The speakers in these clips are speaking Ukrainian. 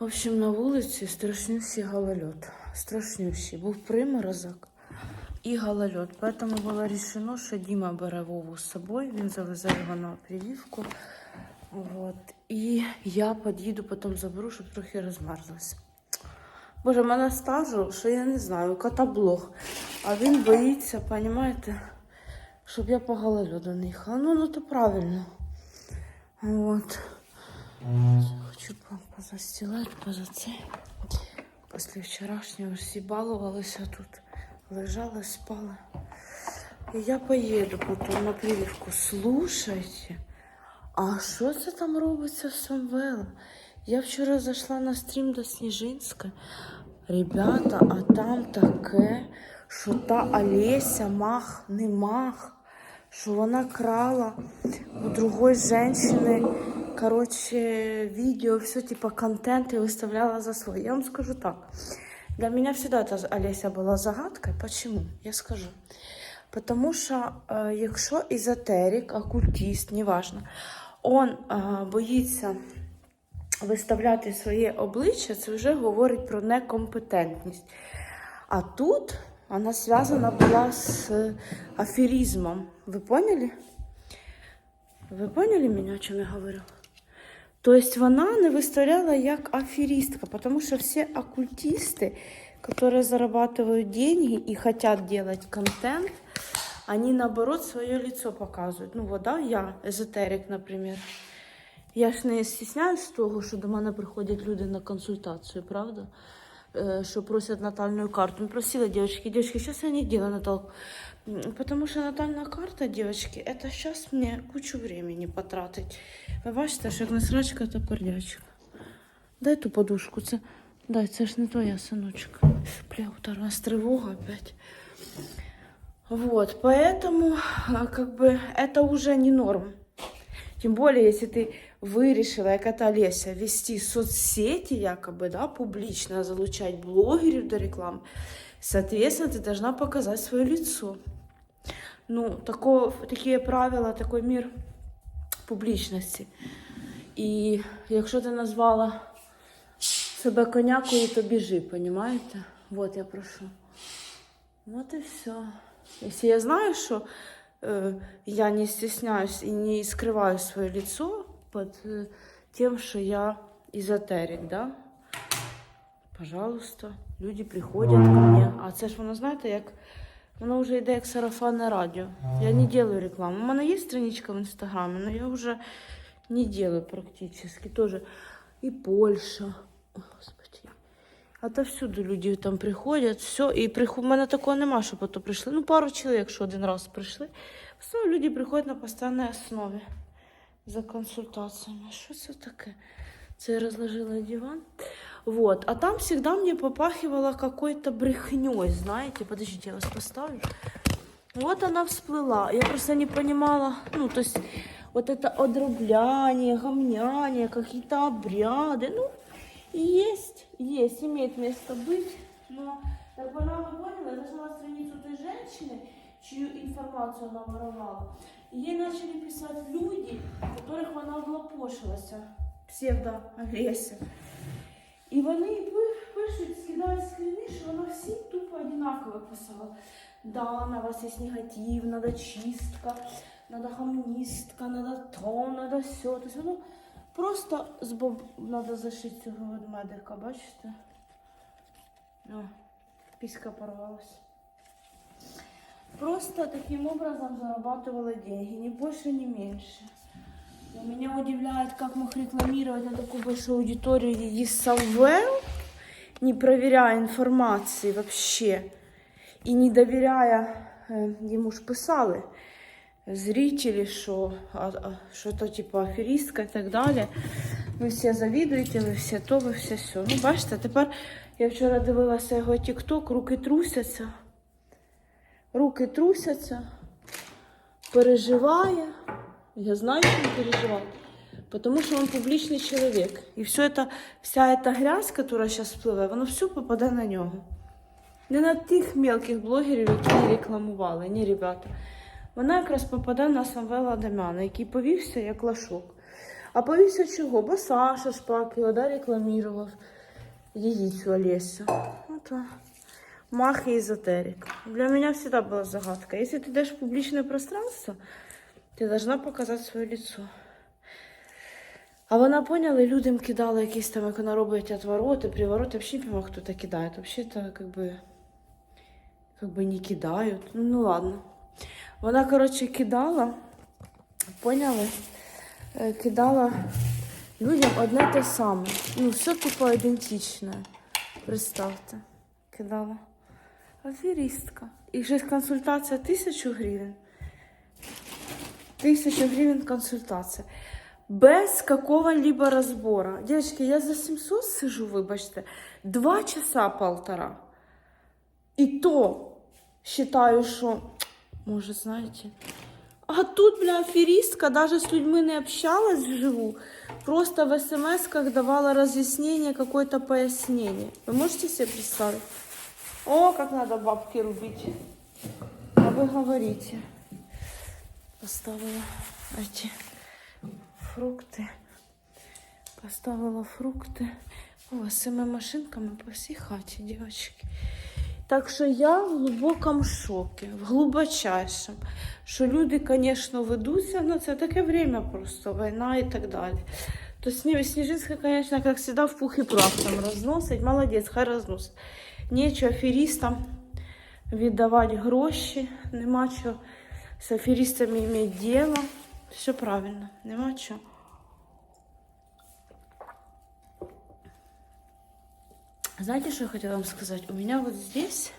В общем, на вулиці страшнющий голольот. Страшнющий. Був приморозок і голольот. Поэтому було рішено, що Діма бере Вову з собою, він завезе його на прививку. Вот. І я під'їду, потім заберу, щоб трохи розмерзлася. Боже, мене стажу, що я не знаю, катаблог. А він боїться, розумієте, щоб я по голольоду не їхала. Ну, ну то правильно. Вот. Хочу по- позастилати, поза це. Після вчорашнього всі балувалися тут. Лежали, спали. І я поїду потім на прививку. Слушайте, а що це там робиться в Самвела? Я вчора зайшла на стрім до Сніжинська. Ребята, а там таке, що та Олеся мах, не мах, що вона крала у другої жінки, короче, відео, все типа контент і виставляла за свой. Я вам скажу так. Для меня всегда эта Олеся была загадкой. Почему? Я скажу. Потому що е, якщо езотерик, оккультист, неважно, он е, боїться виставляти своє обличчя, це вже говорить про некомпетентність. А тут вона зв'язана була з аферизмом. Ви поняли? Ви поняли мене, о чому я говорю? Тобто вона не виставляла як аферистка, потому что все оккультисты, которые зарабатывают деньги и хотят делать контент, они наоборот свое лицо показывают. Ну вот, да, я, езотерик, например. Я ж не стісняюсь того, що до мене приходять люди на консультацію, правда? Э, Що просять натальную карту. Просила девочки, девочки, сейчас я не делаю наталку. Потому что натальная карта, девочки, это сейчас мне кучу времени потратить. Ви бачите, що як не срачка, то пердячка. Дай ту подушку. Це... Дай, це ж не твоя синочка. Бля, у нас тривога опять. Вот, поэтому, а, как бы, это уже не норм. Тем более, если ты вирішила, як это Олеся, вести соцсети якобы, да, публично залучать блогерів до рекламы, соответственно, ты должна показать свое лицо. Ну, тако, такі правила, такий мір публічності. І якщо ти назвала себе конякою, то біжи, понімаєте? Вот я прошу. Вот и все. Если я знаю, что э, я не стесняюсь и не скрываю свое лицо под э, тем, что я эзотерик, да? Пожалуйста, люди приходять ко мне. А це ж воно, знаєте, як воно вже йде як сарафанне радіо. Я не делаю рекламу. У мене є страничка в інстаграмі, але я вже не делаю практически. Тоже і Польща. О, Господи. А то всюди люди там приходять, все, і приход... у мене такого нема, щоб ото прийшли. Ну, пару чоловік, що один раз прийшли. В основному люди приходять на постійній основі за консультаціями. Що це таке? Це я розложила диван. Вот. А там всегда мне попахивало какой-то брехней, знаете. Подождите, я вас поставлю. Вот она всплыла. Я просто не понимала, ну, то есть вот это одробляние, гомняние, какие-то обряды, ну, есть, есть, имеет место быть, но, как бы она, вы поняли, я зашла страницу той женщины, чью информацию она воровала, ей начали писать люди, которых она облапошилась, псевдо-агрессия. І вони пи- пишуть, скидають скріни, що вона всім тупо одинаково писала. Да, на вас есть негатив, надо чистка, надо гомнистка, надо то, надо все. То есть воно просто з надо зашити цього ведмедика, бачите? О, піська порвалась. Просто таким образом зарабатывала деньги, ни больше, ни меньше. И Меня удивляет, как мог рекламировать на такую большую аудиторию Есавел, не проверяя информации вообще. И не доверяя, э, ему ж писали зрители, что, а, а, что то типа аферистка и так далі. Ви всі завідуєте, ви всі то, ви всі все. Ну, бачите, тепер я вчора дивилася його тік-ток, руки трусяться Руки трусяться, переживає. Я знаю, что он переживает. Потому что он публичный человек. И все это, вся эта грязь, которая сейчас впливає, воно все попаде на нього. Не на тих мелких блогерів, які рекламували, ні, ребята. Вона якраз попаде на Самвела Адамяна, який повівся як лашок. А повівся чого? Бо Саша Шпакіла, да, рекламував її цю Олесю. От он. Мах и эзотерик. Для меня всегда была загадка. Если ты даешь публичное пространство, ти должна показати своє лицо. А вона поняла, і людям кидала якісь там, як вона робить отвороти, привороти. Взагалі не пойму, хто так кидає. Взагалі то как бы, как бы не кидають. Ну, ну ладно. Вона, коротше, кидала, поняли? Е, Кидала людям одне те саме. Ну, все тупо ідентичне. Представте. Кидала. Аферистка. І ще консультація тисячу гривень. Тысяча гривен консультация. Без какого-либо разбора. Девочки, я за 700 сижу, вибачте, два часа полтора. И то считаю, что, может, знаете. А тут, бля, аферистка даже с людьми не общалась вживую. Просто в смс-ках давала разъяснение, какое-то пояснение. Вы можете себе представить? О, как надо бабки рубить. А вы говорите. Поставила эти фрукти. Поставила фрукти. О, з цими машинками по всій хаті, дівчатки. Так що я в глибокому шокі, в глибочайшому. Що люди, звісно, ведуться, але це таке время просто, війна і так далі. То Сні- Сніжинська, звісно, як завжди, в пух і прах там розносить. Молодець, хай розносить. Нічого аферістам віддавати гроші, нема чого с аферистами иметь дело. Все правильно, нема чого. Знаете, что я хотела вам сказать? У меня вот здесь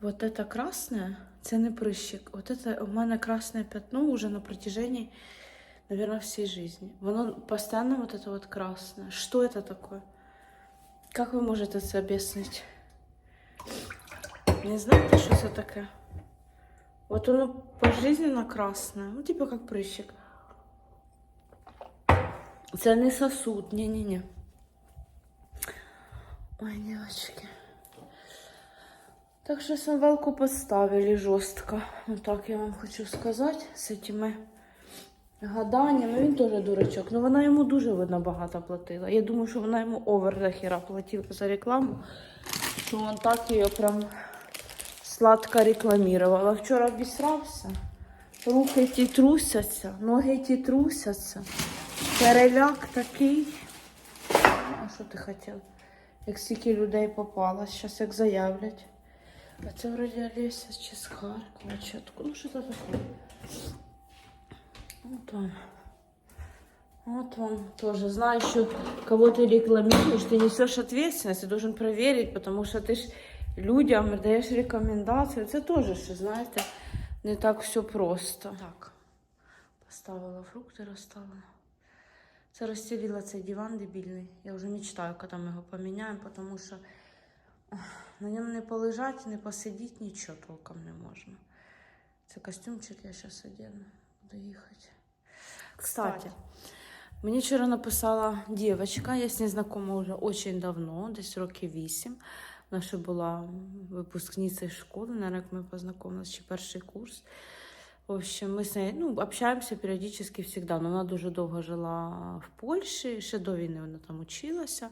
вот это красное, це не прыщик. Вот это у мене красное пятно уже на протяжении, наверное, всей жизни. Воно постоянно вот это вот красное. Что это такое? Как вы можете это объяснить? Не знаете, что это такое? Вот оно пожизненно красное. Ну, типа как прыщик. Це не сосуд, ні-ні-ні. Ой, девочки. Так что самвелку поставили жестко. Ну так я вам хочу сказать. З этими Гаданнями. Він теж дурачок. Ну вона йому дуже видно багато платила. Я думаю, що вона йому овер до хіра платила за рекламу. Що він так її прям сладко рекламировала. Вчора обісрався. Руки ті трусяться, ноги ті трусяться. Переляк такий. А що ти хотів? Як стільки людей попало, зараз як заявлять. А це вроді Олеся чи з Харкова, откуда? Ну що це таке? Вот он. Вот он тоже. Знаешь, что кого ты рекламируешь, ты несешь ответственность, ты должен проверить, потому что ты ж людям даєш рекомендації. Це теж, ще, знаєте, не так все просто. Так, поставила фрукти, розставила. Це розстелила цей диван дебільний. Я вже мечтаю, коли ми його поміняємо, тому що ах, на ньому не полежати, не посидіти, нічого толком не можна. Це костюмчик я зараз одягну, буду їхати. Кстати, мені вчора написала дівчинка, я з нею знайома вже дуже давно, десь років вісім. Вона ще була випускницею школи, наверное, як ми познайомилися, чи перший курс. В общем, ми з нею ну, общаємося періодично. Но вона дуже довго жила в Польщі, ще до війни вона там училася.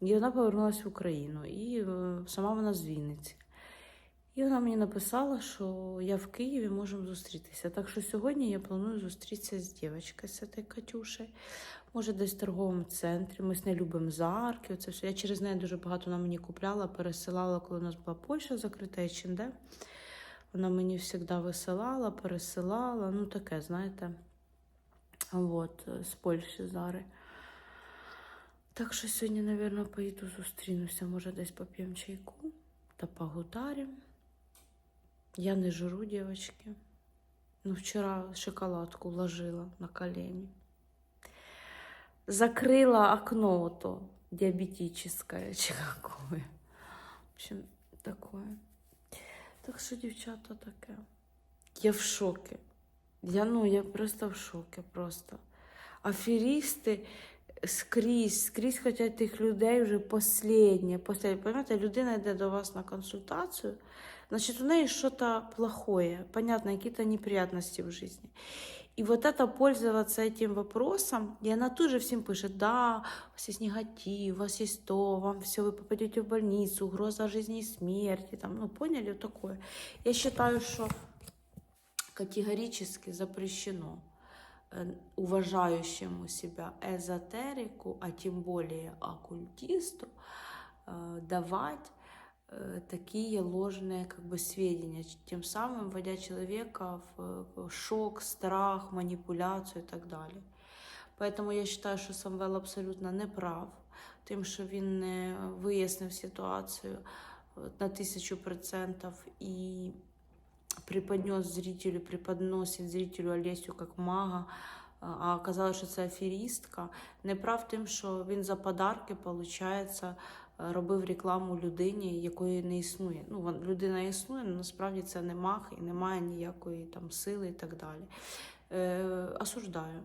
І вона повернулася в Україну. І е, сама вона з Вінниці. І вона мені написала, що я в Києві можемо зустрітися. Так що сьогодні я планую зустрітися з дівчинкою, з цією Катюшею. Може, десь в торговому центрі. Ми з нею любимо заарки. Оце все. Я через неї дуже багато вона мені купляла, пересилала, коли у нас була Польща закрита і Ченде. Вона мені завжди висилала, пересилала. Ну, таке, знаєте. От, з Польщі зари. Так що сьогодні, мабуть, поїду зустрінуся. Може, десь поп'ємо чайку та погутаримо. Я не жру, девочки. Ну, вчера шоколадку ложила на колени. Закрыла окно то диабетическое, какое. В общем, такое. Так що, дівчата, таке. Я в шокі. Я, ну, я просто в шокі, просто. Аферісти скрізь, скрізь хочуть тих людей вже останнє. Последнє. Понимаете, людина йде до вас на консультацію, значить, у неї щось плохое, понятно, якісь неприятності в житті. И вот это пользоваться этим вопросом, и она тоже всем пишет, да, у вас есть негатив, у вас есть то, вам все, вы попадете в больницу, угроза жизни и смерти, там, ну, поняли, вот такое. Я считаю, что категорически запрещено э, уважающему себя эзотерику, а тем более оккультисту, э, давать э, такие ложные как бы сведения, ч- тем самым вводя человека в в шок, страх, манипуляцию и так далі. Поэтому я считаю, що Самвел абсолютно не прав, тим, що він не вияснив ситуацію е, на тисячу процентів і преподнес зрителю, преподносит зрителю Олесю як мага, а- а оказалось, що це аферістка. Не прав тим, що він за подарки, виходить, робив рекламу людині, якої не існує. Ну, людина існує, але насправді це не маг і немає ніякої там сили і так далі. Е, осуждаю.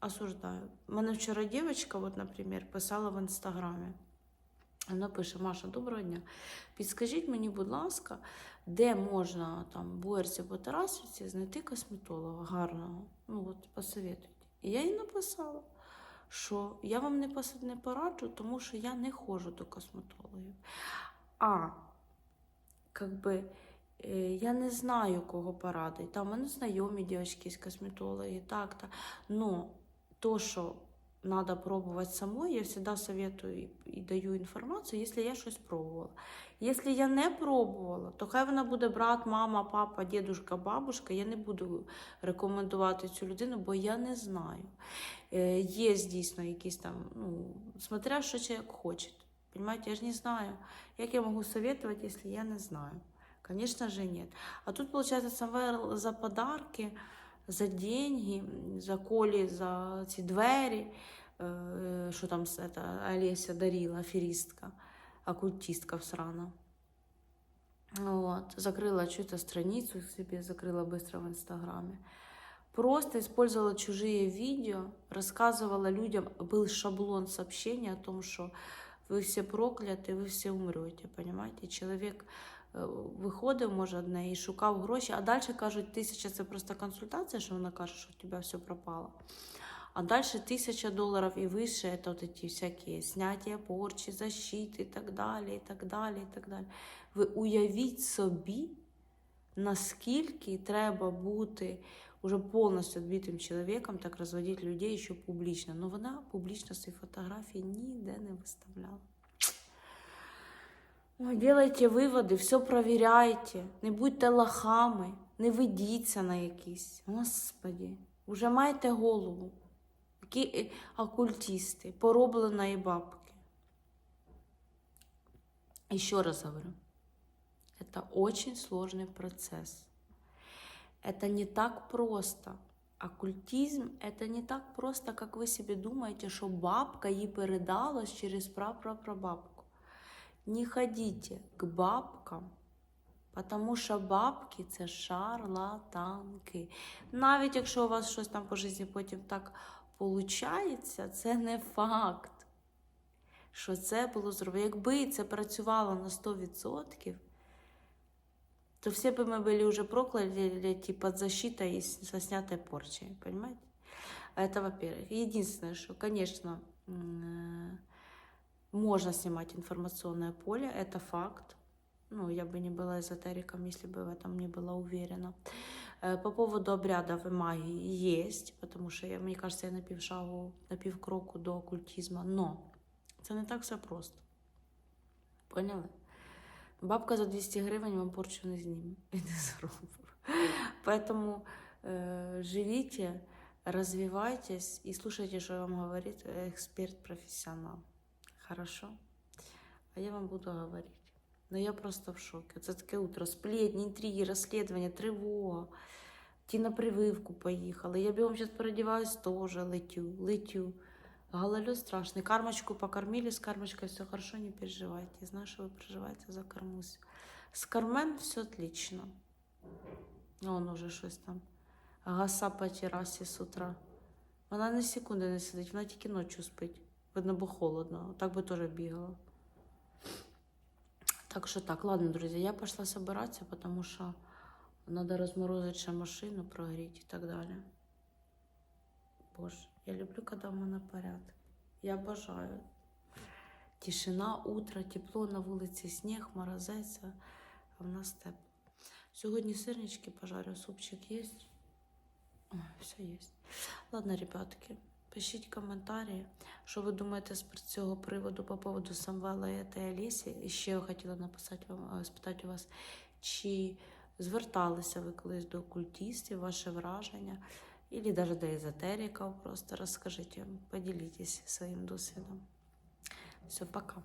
Осуждаю. Мене вчора дівчинка, от, наприклад, писала в інстаграмі. Вона пише: Маша, доброго дня. Підскажіть мені, будь ласка, де можна там в Буерці по Тарасівці знайти косметолога гарного? Ну от посоветуйте. І я їй написала, що я вам не, не пораджу, тому що я не ходжу до косметологів. А как би, е, я не знаю, кого порадити. Там мене знайомі дівчатки з косметологи, так, так. Ну, то, що надо пробовать самой, я всегда советую і даю інформацію, якщо я щось пробувала. Якщо я не пробувала, то хай вона буде брат, мама, папа, дідушка, бабушка. Я не буду рекомендувати цю людину, бо я не знаю. Е, є дійсно якісь там, ну, смотря що чоловік хоче. Понимаете, я же не знаю. Як я могу советовать, если я не знаю? Конечно же, нет. А тут, Самвел за подарки, за деньги, за колі, за ці двері, е, що там с- это, Олеся дарила, аферистка, оккультистка всрана. Вот. Закрыла чью-то страницу себе, закрыла быстро в Инстаграме. Просто использовала чужие видео, рассказывала людям, был шаблон сообщения о том, что ви всі прокляті, ви всі умрете, понимаете? Чоловік е, виходив, може, одне і шукав гроші, а далі кажуть, тисяча це просто консультація, що вона каже, що у тебе все пропало. А далі тисяча доларів і вище, це от ці всякі зняття порчі, защити і так далі, і так далі, і так далі. Ви уявіть собі, наскільки треба бути уже повністю відбитим чоловіком, так розводити людей ще публічно. Ну вона публічно свої фотографії ніде не виставляла. Ой, делайте виводи, все провіряйте, не будьте лохами, не ведіться на якісь. Господі, уже майте голову. Які е, оккультисти, поробленої бабки. Еще раз говорю, это очень сложный процесс. Это не так просто. Оккультизм – это не так просто, как вы себе думаете, что бабка ей передалась через прапрапрабабку. Не ходите к бабкам, тому що бабки це шарлатанки. Навіть якщо у вас щось там по житті потім так получається, це не факт, що це було зроблено. Якби це працювало на 100%, то все бы мы были уже прокляты, типа, под защитой и с- со снятой порчей, понимаете? Это во-первых. Единственное, что, конечно, м, э, можно снимать информационное поле, это факт. Ну, я бы не была эзотериком, если бы в этом не была уверена. Э, По поводу обрядов и магии есть, потому что, я, мне кажется, я на півшагу, на півкроку до оккультизма, но це не так все просто. Поняли? Бабка за 200 гривень вам порчу не зніме і не зробить. Поэтому э, живите, развивайтесь и слушайте, что вам говорит эксперт-профессионал. Хорошо? А я вам буду говорить. Но я просто в шоке. Це таке утро. Сплетні, інтриги, розслідування, тривога. Ті на прививку поїхали. Я бігом зараз переодіваюсь теж, летю, летю. Гололед страшный. Кармочку покормили, с кармочкой все хорошо, не переживайте. Я что вы переживаете за кормусь. С Кармен все отлично. Он уже щось там. Гаса по терасі з утра. Вона ні секунди не сидить, вона тільки ночі спить. Видно, бо холодно. Так би теж бігала. Так что так, ладно, друзья, я пошла собираться, потому что надо разморозить ще машину, прогреть и так далее. Боже, я люблю, коли в мене порядок. Я бажаю. Тишина, утро, тепло на вулиці, сніг, морозець, а в нас тепло. Сьогодні сирнички пожарю, супчик є. Ой, все є. Ладно, ребятки, пишіть коментарі, що ви думаєте з цього приводу по поводу Самвела та Алісі. І ще я хотіла написати вам, е, спитати у вас, чи зверталися ви колись до окультистів, ваше враження, або навіть до езотериків, просто розкажіть, поділіться своїм досвідом. Все, пока.